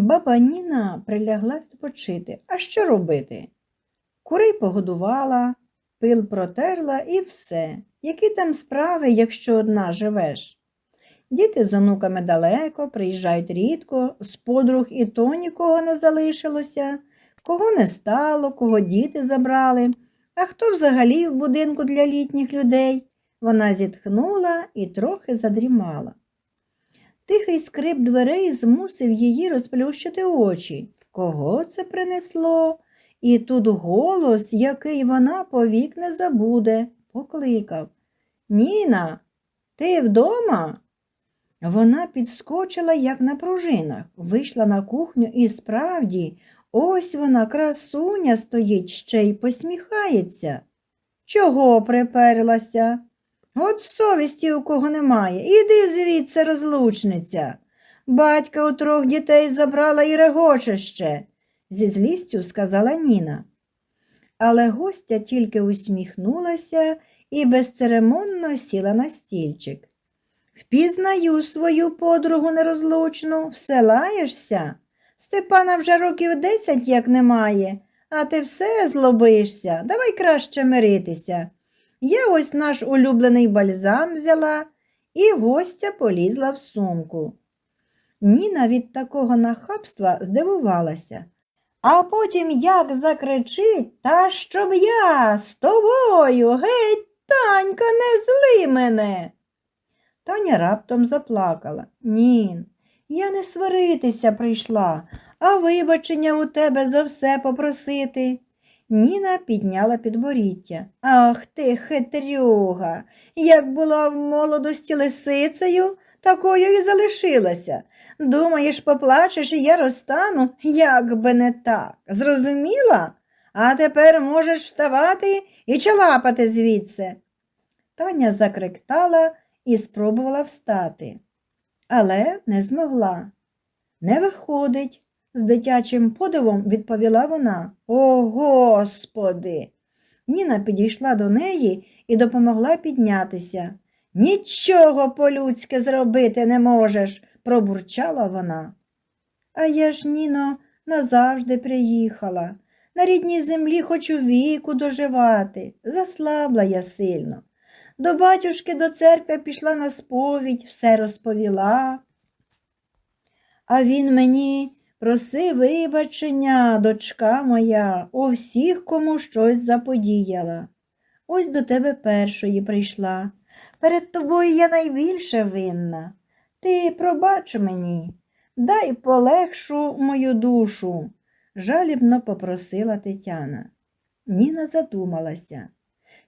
Баба Ніна прилягла відпочити. А що робити? Курей погодувала, пил протерла і все. Які там справи, якщо одна живеш? Діти з онуками далеко, приїжджають рідко, з подруг і то нікого не залишилося, кого не стало, кого діти забрали, а хто взагалі в будинку для літніх людей. Вона зітхнула і трохи задрімала. Тихий скрип дверей змусив її розплющити очі. Кого це принесло? І тут голос, який вона повік не забуде, покликав. Ніна, ти вдома? Вона підскочила, як на пружинах, вийшла на кухню і справді, ось вона, красуня, стоїть ще й посміхається. Чого приперлася? От совісті у кого немає. Іди звідси, розлучниця. Батька у трьох дітей забрала і регоче ще, зі злістю сказала Ніна. Але гостя тільки усміхнулася і безцеремонно сіла на стільчик. Впізнаю свою подругу нерозлучну, все лаєшся. Степана вже років десять як немає, а ти все злобишся. Давай краще миритися. Я ось наш улюблений бальзам взяла і гостя полізла в сумку. Ніна від такого нахабства здивувалася, а потім як закричить, та щоб я з тобою, геть, танька, не зли мене. Таня раптом заплакала. Нін, я не сваритися прийшла, а вибачення у тебе за все попросити. Ніна підняла підборіття. Ах ти, хитрюга, як була в молодості лисицею, такою і залишилася. Думаєш, поплачеш, і я розтану, як би не так. Зрозуміла? А тепер можеш вставати і чалапати звідси. Таня закриктала і спробувала встати, але не змогла. Не виходить, з дитячим подивом відповіла вона. О, Господи! Ніна підійшла до неї і допомогла піднятися. Нічого по-людськи зробити не можеш, пробурчала вона. А я ж, Ніно, назавжди приїхала. На рідній землі хочу віку доживати. Заслабла я сильно. До батюшки до церкви пішла на сповідь, все розповіла. А він мені проси вибачення, дочка моя, у всіх, кому щось заподіяла. Ось до тебе першої прийшла. Перед тобою я найбільше винна. Ти пробач мені, дай полегшу мою душу, жалібно попросила Тетяна. Ніна задумалася.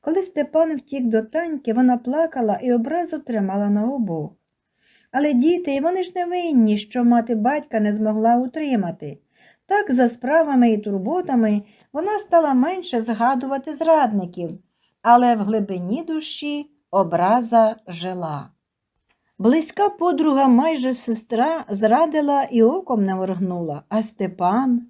Коли Степан втік до таньки, вона плакала і образу тримала на обох. Але діти, вони ж не винні, що мати батька не змогла утримати. Так, за справами і турботами вона стала менше згадувати зрадників, але в глибині душі образа жила. Близька подруга, майже сестра, зрадила і оком не моргнула, а Степан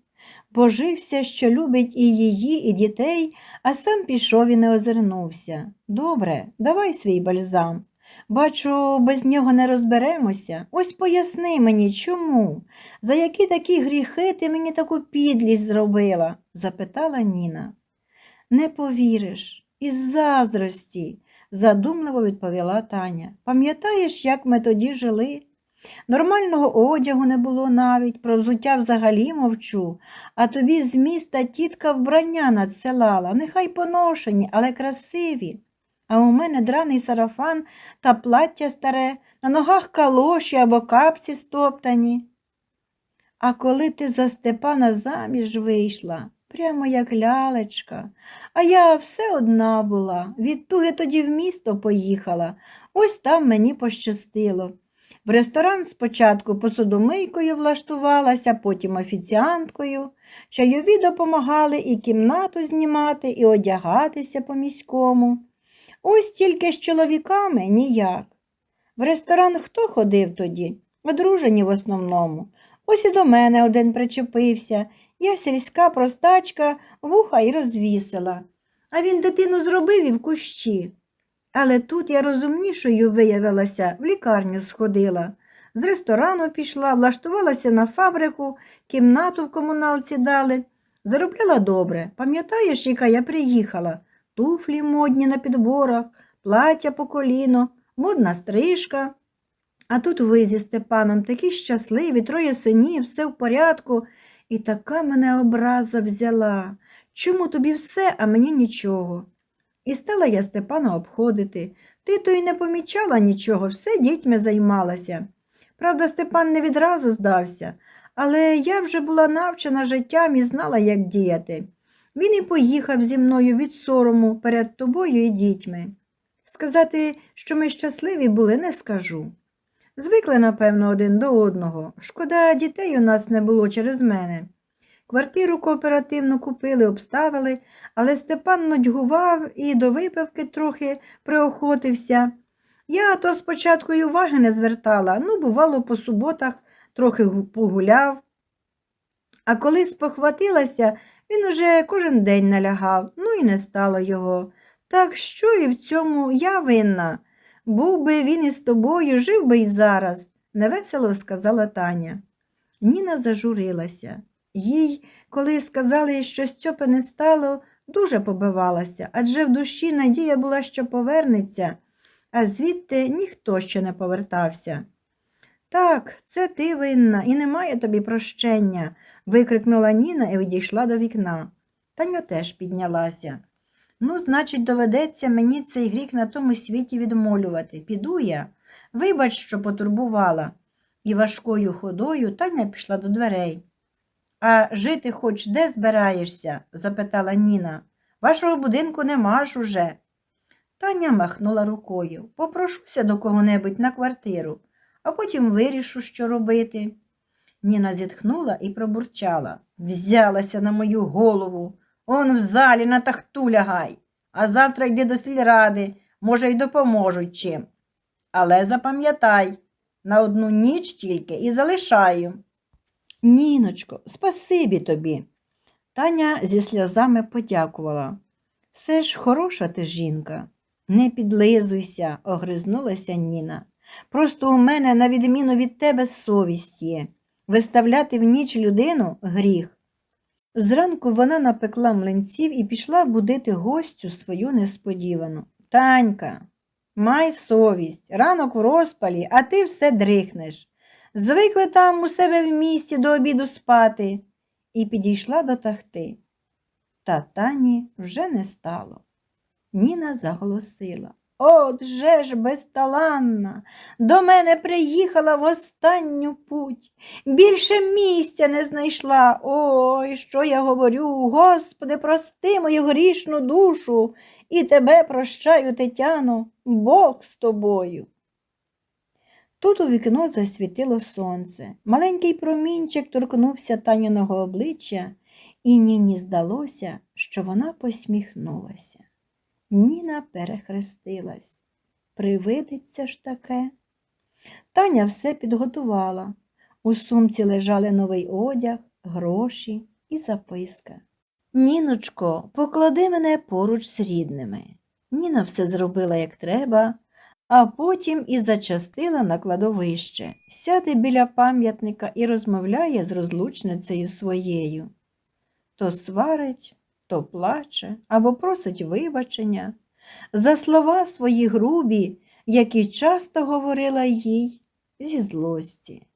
божився, що любить і її, і дітей, а сам пішов і не озирнувся. Добре, давай свій бальзам. Бачу, без нього не розберемося. Ось поясни мені, чому? За які такі гріхи ти мені таку підлість зробила? запитала Ніна. Не повіриш, із заздрості, задумливо відповіла Таня. Пам'ятаєш, як ми тоді жили? Нормального одягу не було навіть, про взуття взагалі мовчу, а тобі з міста тітка вбрання надсилала, нехай поношені, але красиві. А у мене драний сарафан та плаття старе, на ногах калоші або капці стоптані. А коли ти за Степана заміж вийшла, прямо як лялечка, а я все одна була, від туги тоді в місто поїхала, ось там мені пощастило. В ресторан спочатку посудомийкою влаштувалася, потім офіціанткою. Чайові допомагали і кімнату знімати, і одягатися по міському. Ось тільки з чоловіками ніяк. В ресторан хто ходив тоді? Одружені в основному. Ось і до мене один причепився. Я сільська простачка, вуха й розвісила. А він дитину зробив і в кущі. Але тут я розумнішою виявилася, в лікарню сходила. З ресторану пішла, влаштувалася на фабрику, кімнату в комуналці дали. Заробляла добре. Пам'ятаєш, яка я приїхала? Туфлі модні на підборах, плаття по коліно, модна стрижка. А тут ви зі Степаном такі щасливі, троє синів, все в порядку. І така мене образа взяла. Чому тобі все, а мені нічого? І стала я Степана обходити. Ти то й не помічала нічого, все дітьми займалася. Правда, Степан не відразу здався, але я вже була навчена життям і знала, як діяти. Він і поїхав зі мною від сорому перед тобою і дітьми. Сказати, що ми щасливі були, не скажу. Звикли, напевно, один до одного. Шкода, дітей у нас не було через мене. Квартиру кооперативно купили, обставили, але Степан нудьгував і до випивки трохи приохотився. Я то спочатку й уваги не звертала, ну, бувало, по суботах трохи погуляв. А коли спохватилася, він уже кожен день налягав, ну і не стало його. Так що і в цьому я винна. Був би він із тобою, жив би й зараз, невесело сказала Таня. Ніна зажурилася. Їй, коли сказали, що Стьопи не стало, дуже побивалася, адже в душі надія була, що повернеться, а звідти ніхто ще не повертався. Так, це ти винна, і немає тобі прощення, викрикнула Ніна і відійшла до вікна. Таня теж піднялася. Ну, значить, доведеться мені цей гріх на тому світі відмолювати. Піду я. Вибач, що потурбувала. І важкою ходою Таня пішла до дверей. А жити хоч де збираєшся? запитала Ніна. Вашого будинку нема ж уже. Таня махнула рукою. Попрошуся до кого-небудь на квартиру, а потім вирішу, що робити. Ніна зітхнула і пробурчала. Взялася на мою голову. Он в залі на тахту лягай, а завтра йди до сільради, може, й допоможуть чим. Але запам'ятай, на одну ніч тільки і залишаю. Ніночко, спасибі тобі. Таня зі сльозами подякувала. Все ж хороша ти жінка. Не підлизуйся, огризнулася Ніна. Просто у мене, на відміну від тебе, совість є. Виставляти в ніч людину гріх. Зранку вона напекла млинців і пішла будити гостю свою несподівану. Танька, май совість, ранок в розпалі, а ти все дрихнеш. Звикли там у себе в місті до обіду спати, і підійшла до тахти. Та Тані вже не стало. Ніна заголосила. От же ж безталанна, до мене приїхала в останню путь. Більше місця не знайшла. Ой, що я говорю, Господи, прости мою грішну душу, і тебе прощаю, Тетяно, Бог з тобою. Тут у вікно засвітило сонце. Маленький промінчик торкнувся Таняного обличчя, і Ніні здалося, що вона посміхнулася. Ніна перехрестилась. Привидиться ж таке. Таня все підготувала. У сумці лежали новий одяг, гроші і записка. Ніночко, поклади мене поруч з рідними. Ніна все зробила як треба, а потім і зачастила на кладовище, сяде біля пам'ятника і розмовляє з розлучницею своєю. То сварить, то плаче або просить вибачення за слова свої грубі, які часто говорила їй зі злості.